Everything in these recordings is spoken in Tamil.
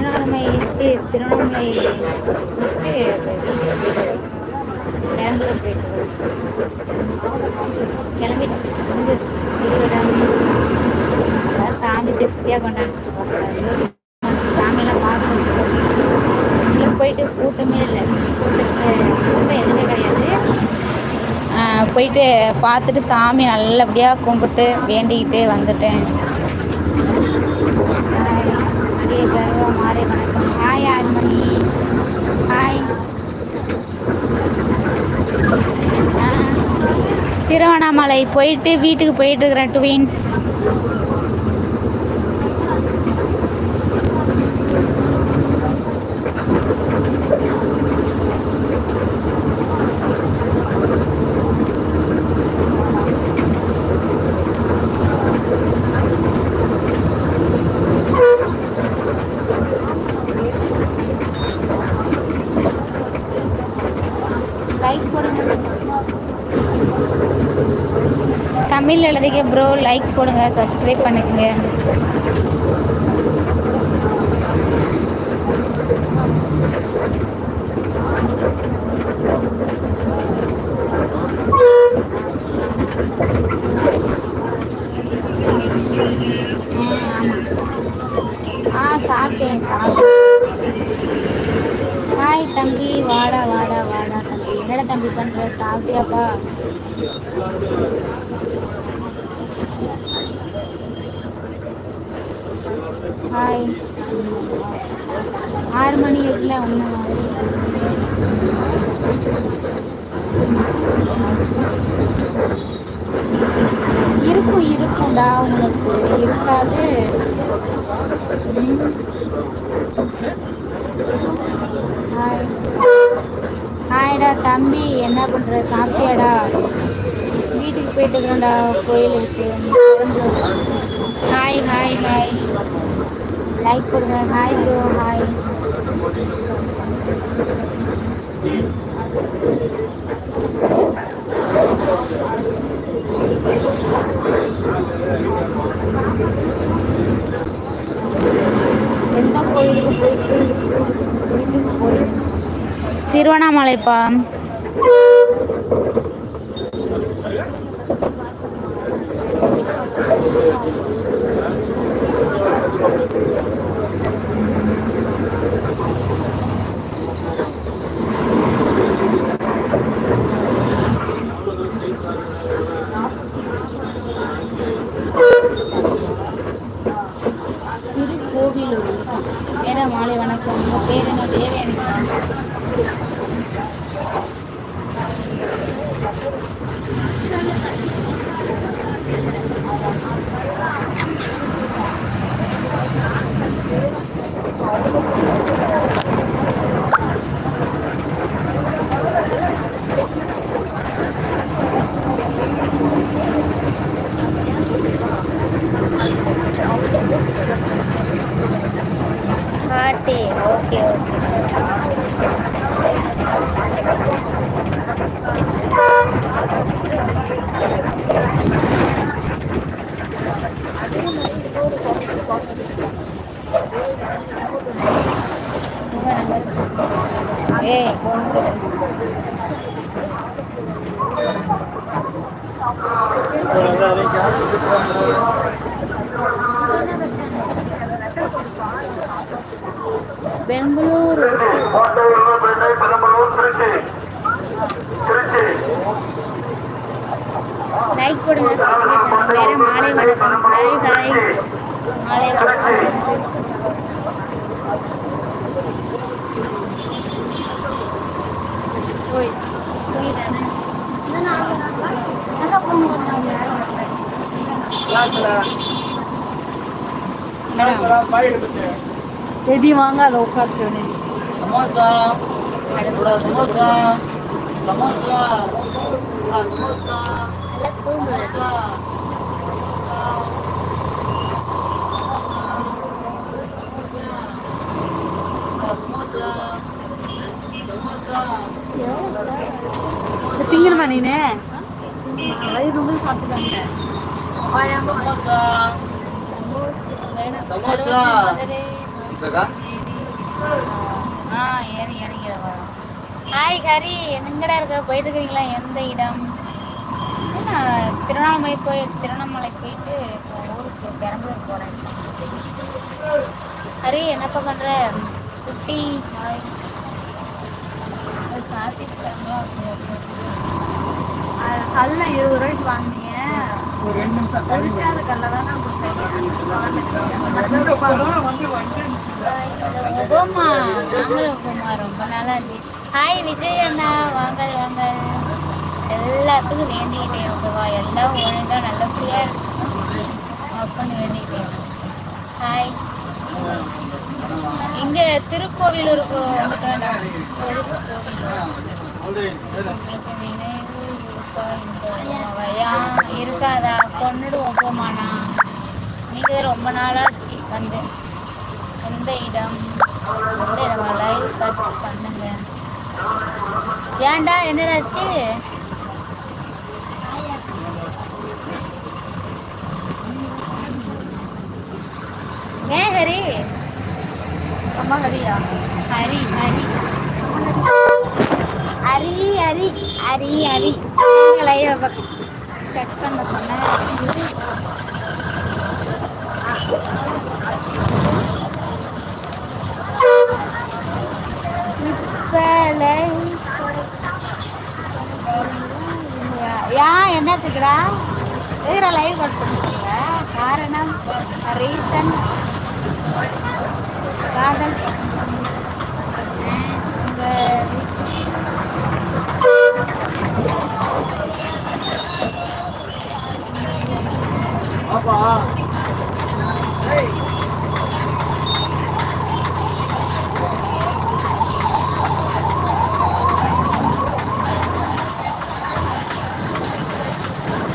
திருவண்ணாமலை திருவண்ணாமலை போட்டு பெரம்பலூர் போயிட்டு கிளம்பி முடிஞ்சிச்சு திருவிழா சாமி திருப்தியாக கொண்டாடிச்சு சாமியெல்லாம் பார்க்கணும். உள்ளே போயிட்டு கூட்டமே இல்லை. கூட்டத்தில் கூட்டம் எதுவுமே கிடையாது. போயிட்டு பார்த்துட்டு சாமி நல்லபடியாக கும்பிட்டு வேண்டிக்கிட்டு வந்துட்டேன். திருவண்ணாமலை போயிட்டு வீட்டுக்கு போயிட்டு இருக்கிறேன் லைக் போடுங்க தமிழ் எழுதிக்க ப்ரோ லைக் போடுங்க சப்ஸ்கிரைப் பண்ணிக்கங்க. ஆ, ஆ சாப்பிட்டேன் சாப்பிட்டேன். ஹாய் தம்பி. வாடா வாடா வாடா தம்பி. என்னடா தம்பி பண்ற? சாப்பிட்டியாப்பா? ஹாய் ஆறு மணி இருக்குல்ல ஒன்றும் இருக்கும் இருக்கும்டா உங்களுக்கு. இருக்காது. ஹாய் ஹாய்டா தம்பி என்ன பண்ணுற சாப்பிட்டியாடா? போயிட்டு இருக்கிறேன்டா கோயில் இருக்கு. ஹாய் ஹாய் ஹாய் லைக் கொடுங்க. ஹாய் ப்ரோ ஹாய் எந்த கோயிலுக்கு போயிட்டு திருவண்ணாமலைப்பா. ஏய் ஃபோன் பெங்களூர். லைக் கொடுங்க வேற மாலை வணக்கம். மாலை ஹாய் மாலை வணக்கம் போய் போய் தானே எங்க போகணும் மேடம் எதையும் வாங்க அதை உட்கார சொல்லி சமோசா கூட சமோசா திங்கணுமா நீனு. வயிறு ரொம்ப சாப்பிட்டுக்காங்க ஹாய் ஹரி எங்கடா இருக்க? போயிட்டு இருக்கீங்களா எந்த இடம்? திருவண்ணாமலை போய் திருவண்ணாமலை போயிட்டு இப்போ ஊருக்கு பெரம்பலூர் போகிறேன் ஹரி என்னப்பா பண்ணுற குட்டி ஹாய் சாத்திட்டு கல்ல இருபது ரூபாய்க்கு வாங்கினீங்க ஒரு ரெண்டு நிமிஷம். வெடிக்காத கல்ல தானே உபமா நாங்களும் உபமா ரொம்ப நாளா இருந்து ஹாய் விஜய் அண்ணா. வாங்க வாங்க. எல்லாத்துக்கும் வேண்டிக்கிட்டேன் ஓகேவா எல்லாம் ஒழுங்கா நல்லபடியா இருக்கு. அப்பன்னு வேண்டிக்கிட்டேன். ஹாய் இங்க திருக்கோவிலூருக்கு உங்களுக்கு இருக்காதா? கொண்டுடுவோம் போமாண்ணா. நீங்க ரொம்ப நாளாச்சு வந்து. எந்த இடம்? எந்த இடம்? லைவ் பண்ணுங்க. ஏன்டா என்னடாச்சு? ஏன் ஹரி? அம்மா ஹரியா ஹரி ஹரி அரி அரி அரி அரி லைவ் கட் பண்ண சொன்னேன் இப்ப live ஏன் என்னத்துக்குடா எதுக்குடா லைவ் கட் பண்ணிருக்கீங்க காரணம் ரீசன் காதல். பாப்பா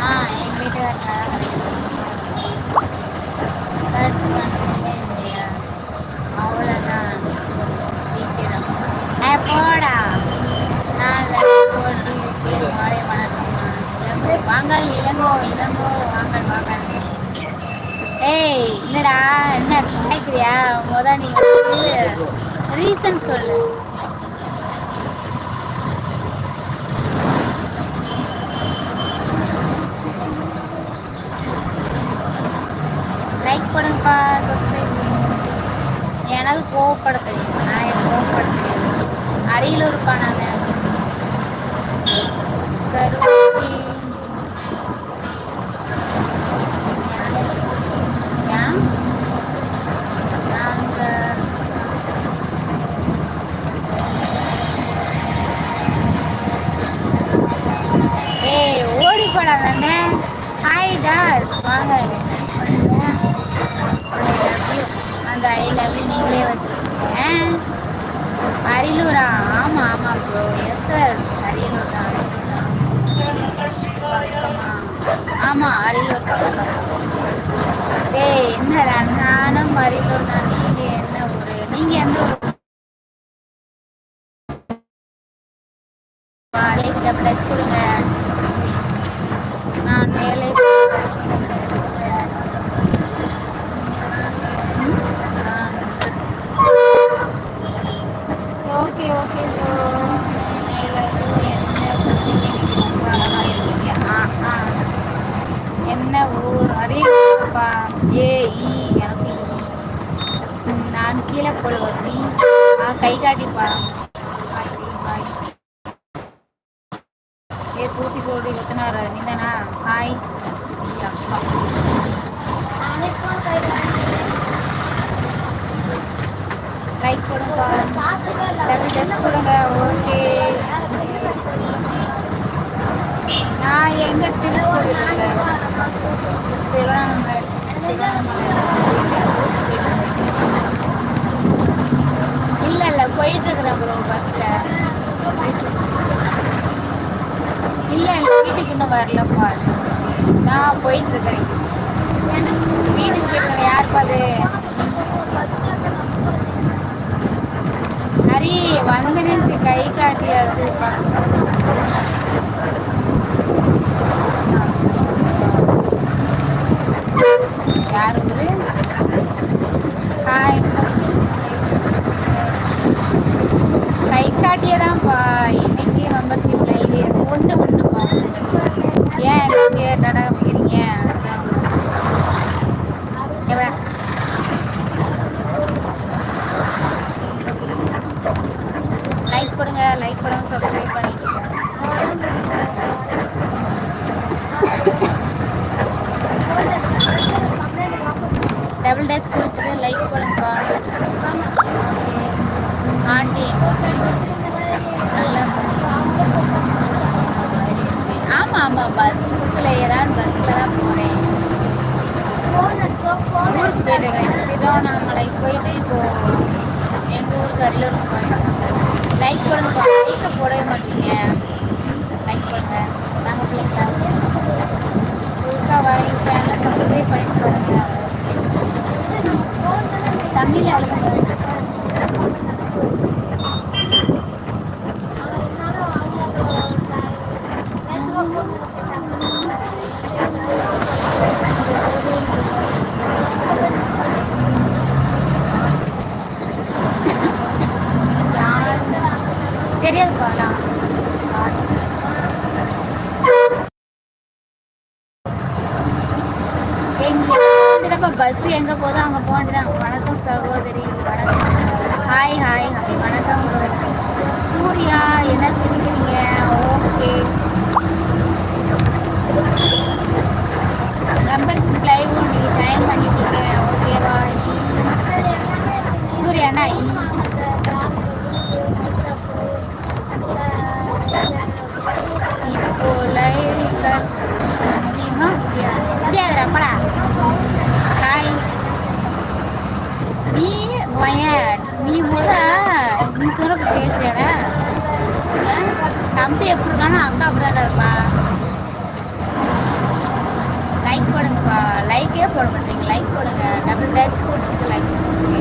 ஆ என் வீட்டுக்காரர் கட் பண்ணுங்க இல்லையா அவ்வளோதான் சீக்கிரம் ஏ போடா நான் போட்டி இருக்கேன் மாலை வணக்கம்மா வாங்கல் இளங்கோ இளங்கோ வாங்கல் வாங்கல். ஏய் என்னடா என்ன நினைக்கிறியா முத நீ ரீசன் சொல்லு. லைக் பண்ணுங்கப்பா சப்ஸ்கிரைப் எனக்கு கோவப்பட தெரியும். நான் எனக்கு கோவப்பட தெரியும். அரியலூர்ப்பா நாங்கள் கருவாச்சி ஏன் நாங்கள் ஏய் ஓடி போடா நானே ஹாய் தாஸ் வாங்க. அந்த ஐ லவ் யூ நீங்களே வச்சுக்கோங்க. அரியலூரா? ஆமா ஆமா ப்ரோ எஸ் எஸ் அரியலூர் தான். ஆமா அரியலூர் பக்கம். டேய் என்னடா? நானும் அரியலூர் தான். நீங்க என்ன ஊரு? நீங்க எந்த ஊர் கிட்ட பிளஸ் கொடுங்க நான் மேலே போறேன். bless கொடுங்க. ஓகே ஓகே ப்ரோ என்ன ஊர் அரியப்பா ஏ ஈ எனக்கு ஈ ம், நான் கீழே போல ஒரு நீ ஆ தூத்தி போட்டு எத்தனாரு நீதானா ஹாய் ஈ கொடுங்க டபுள் டச் கொடுங்க ஓகே நான் எங்க திருக்கோவில் திருவண்ணாமலை திருவண்ணாமலை இல்ல போயிட்டு இருக்கிறேன் ப்ரோ பஸ்ல இல்ல இல்ல வீட்டுக்கு இன்னும் வரலப்பா. நான் போயிட்டு இருக்கிறேன் வீட்டுக்கு போயிட்டு யார் பாது ஹரி வந்துருச்சு கை காட்டி அது பக்கம் யார் ஊரு ஹாய் கை காட்டியே தான் பா டபுள் டேஸ் கொடுத்துட்டு லைக் பண்ணுங்கப்பா ஓகே ஆண்டி ஓகே நல்லா ஆமாம் ஆமாம் பஸ்ஸில் ஏதாவது பஸ்ஸில் தான் போகிறேன் ஊருக்கு போயிட்டுருக்கேன் திருவண்ணாமலை போயிட்டு இப்போது எங்கள் ஊருக்கு அரியலூருக்கு போகிறேன் லைக் பண்ணுங்கப்பா லைக்கை போடவே மாட்டீங்க. லைக் பண்ணுங்க. நாங்கள் பிள்ளைங்களா. புதுசாக வரீங்க சேனலை சப்ஸ்கிரைப் பண்ணிட்டு பாருங்க. தெரியாது தெரியாதுப்பா எங்க பஸ் எங்க போதோ அங்க போக சகோதரி வணக்கம். ஹாய் ஹாய் ஹாய் வணக்கம். சூர்யா என்ன சிரிக்கிறீங்க? ஓகே நம்பர்ஸ் லைவ் நீங்கள் ஜாயின் பண்ணிட்டீங்க. ஓகேவா e. சூர்யாண்ணா e. இப்போ லைவ் முடியுமா முடியாது முடியாது ரப்படா ஹாய் நீ வயன் நீ முத நீ சொல்ல பேசுறியாடா தம்பி எப்படி இருக்கானோ அக்கா அப்படிதான்டா இருப்பா. லைக் போடுங்கப்பா. லைக்கே போட மாட்டீங்க. லைக் போடுங்க. டபுள் டச் போட்டுட்டு லைக் போடுங்க.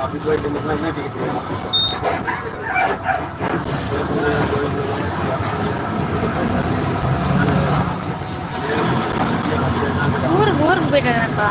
அப்படி போயிட்டு என்ன டிக்கெட் ஊருக்கு ஊருக்கு போயிட்டு வரேன்ப்பா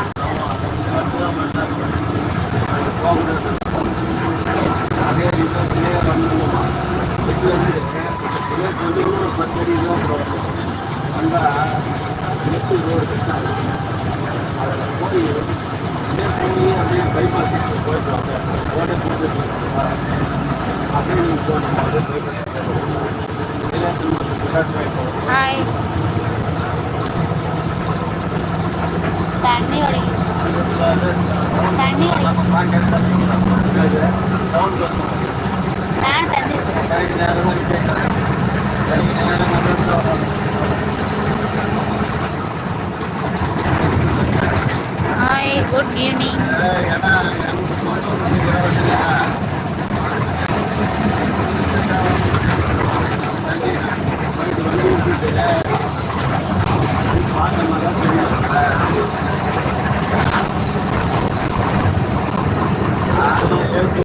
Hi. தண்ணி தண்ணி நான் hi good evening Thank you. ¿Pero qué?